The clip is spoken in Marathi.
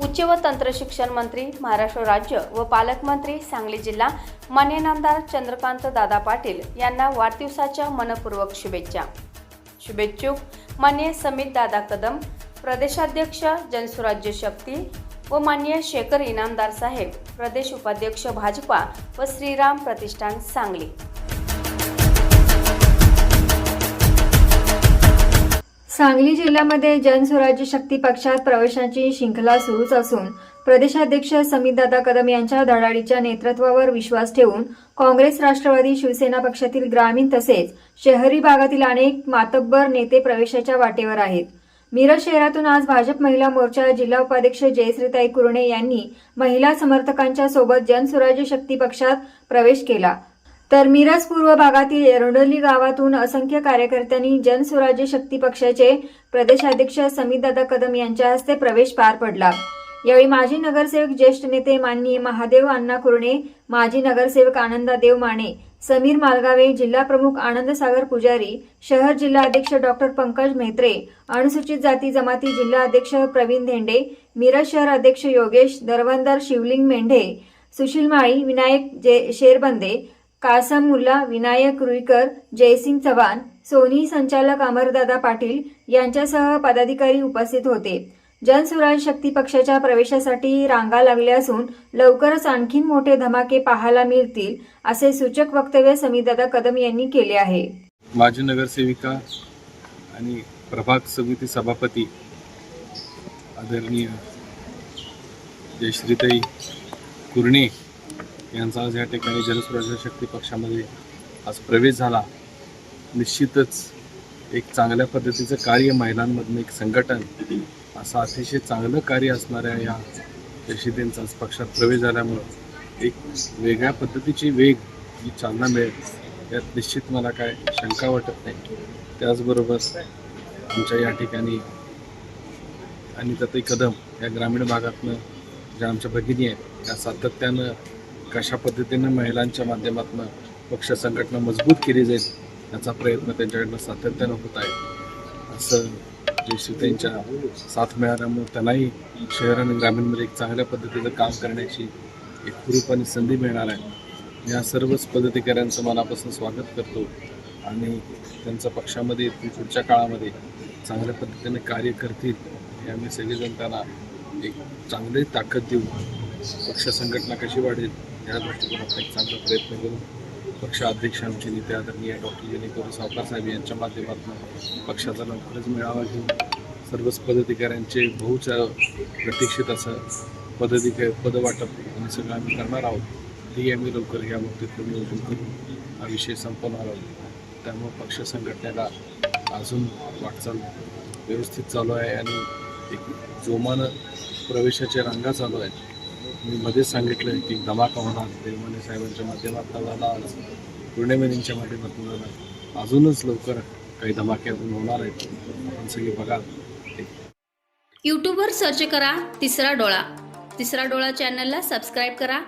उच्च व तंत्रशिक्षण मंत्री महाराष्ट्र राज्य व पालकमंत्री सांगली जिल्हा मान्य आमदार चंद्रकांत दादा पाटील यांना वाढदिवसाच्या मनपूर्वक शुभेच्छा. शुभेच्छुक मान्य समित दादा कदम प्रदेशाध्यक्ष जनसुराज्य शक्ती व मान्य शेखर इनामदार साहेब प्रदेश उपाध्यक्ष भाजपा व श्रीराम प्रतिष्ठान सांगली. सांगली जिल्ह्यामध्ये जनस्वराज्य शक्ती पक्षात प्रवेशाची शृंखला सुरूच असून प्रदेशाध्यक्ष समितदादा कदम यांच्या धडाडीच्या नेतृत्वावर विश्वास ठेवून काँग्रेस राष्ट्रवादी शिवसेना पक्षातील ग्रामीण तसेच शहरी भागातील अनेक मातब्बर नेते प्रवेशाच्या वाटेवर आहेत. मिरज शहरातून आज भाजप महिला मोर्चा जिल्हा उपाध्यक्ष जयश्रीताई कुरणे यांनी महिला समर्थकांच्या सोबत जनस्वराज्य शक्ती पक्षात प्रवेश केला. तर मिरज पूर्व भागातील एरोडोली गावातून असंख्य कार्यकर्त्यांनी जनस्वराज्य शक्ती पक्षाचे प्रदेशाध्यक्ष समितदादा कदम यांच्या हस्ते प्रवेश पार पडला. यावेळी माजी नगरसेवक ज्येष्ठ नेते माननीय महादेव अण्णा कुरणे माजी नगरसेवक आनंदादेव माने समीर मालगावे जिल्हा प्रमुख आनंद सागर पुजारी शहर जिल्हा अध्यक्ष डॉक्टर पंकज मेहत्रे अनुसूचित जाती जमाती जिल्हा अध्यक्ष प्रवीण धेंडे मिरज शहर अध्यक्ष योगेश दरवंदर शिवलिंग मेंढे सुशील माळी विनायक जे शेरबंदे कासम मुल्ला विनायक रुईकर जयसिंग चव्हाण सोनी संचालक अमरदादा पाटील यांच्यासह पदाधिकारी उपस्थित होते. जनसुराज शक्ती पक्षाच्या प्रवेशासाठी रांगा लागल्या असून लवकरच आणखी मोठे धमाके पाहायला मिळतील असे सूचक वक्तव्य समितदादा कदम यांनी केले आहे. माजी नगरसेविका आणि प्रभाग समिती सभापती आदरणीय जयश्रीताई कुर्णे यांचा आज या ठिकाणी जनस्वराज्य शक्ती पक्षामध्ये आज प्रवेश झाला. निश्चितच एक चांगल्या पद्धतीचं कार्य महिलांमधनं एक संघटन असं अतिशय चांगलं कार्य असणाऱ्या या यशिदेंचा आज पक्षात प्रवेश झाल्यामुळं एक वेगळ्या पद्धतीची वेग ही चालना मिळेल यात निश्चित मला काय शंका वाटत नाही. त्याचबरोबर आमच्या या ठिकाणी आणि त्यातही कदम या ग्रामीण भागातनं ज्या आमच्या भगिनी आहेत त्या सातत्यानं कशा पद्धतीनं महिलांच्या माध्यमातून पक्ष संघटना मजबूत केली जाईल याचा प्रयत्न त्यांच्याकडनं सातत्यानं होत आहे. असं त्यांच्या साथ मिळाल्यामुळे त्यांनाही शहर आणि ग्रामीणमध्ये एक चांगल्या पद्धतीचं काम करण्याची एक कुरूप आणि संधी मिळणार आहे. या सर्वच पदाधिकाऱ्यांचं मनापासून स्वागत करतो आणि त्यांचं पक्षामध्ये पुढच्या काळामध्ये चांगल्या पद्धतीने कार्य करतील हे आम्ही सगळेजण त्यांना एक चांगली ताकद देऊ पक्ष संघटना कशी वाढेल या दृष्टिकोनातून एक चांगला प्रयत्न करू. पक्ष अध्यक्ष आमचे नेते आदरणीय डॉक्टर जेणेकरून सावकार साहेब यांच्या माध्यमातून पक्षाचा लवकरच मेळावा घेऊन सर्वच पदाधिकाऱ्यांचे बहुच प्रतीक्षित असं पदाधिक पदवाटप आणि सगळं आम्ही करणार आहोत. तेही आम्ही लवकर या बाबतीत नियोजन करून हा विषय संपवणार आहोत त्यामुळं पक्ष संघटनेला अजून वाटचाल व्यवस्थित चालू आहे आणि एक जोमानं प्रवेशाच्या रांगा चालू आहेत. मी मध्येच सांगितलं की धमाका होणार देवमाने साहेबांच्या माध्यमातून झाला पूर्णिमेनींच्या माध्यमातून झाला अजूनच लवकर काही धमाके अजून होणार आहेत. आपण सगळे बघा. यूट्यूबवर सर्च करा तिसरा डोळा. तिसरा डोळा चॅनलला सबस्क्राईब करा.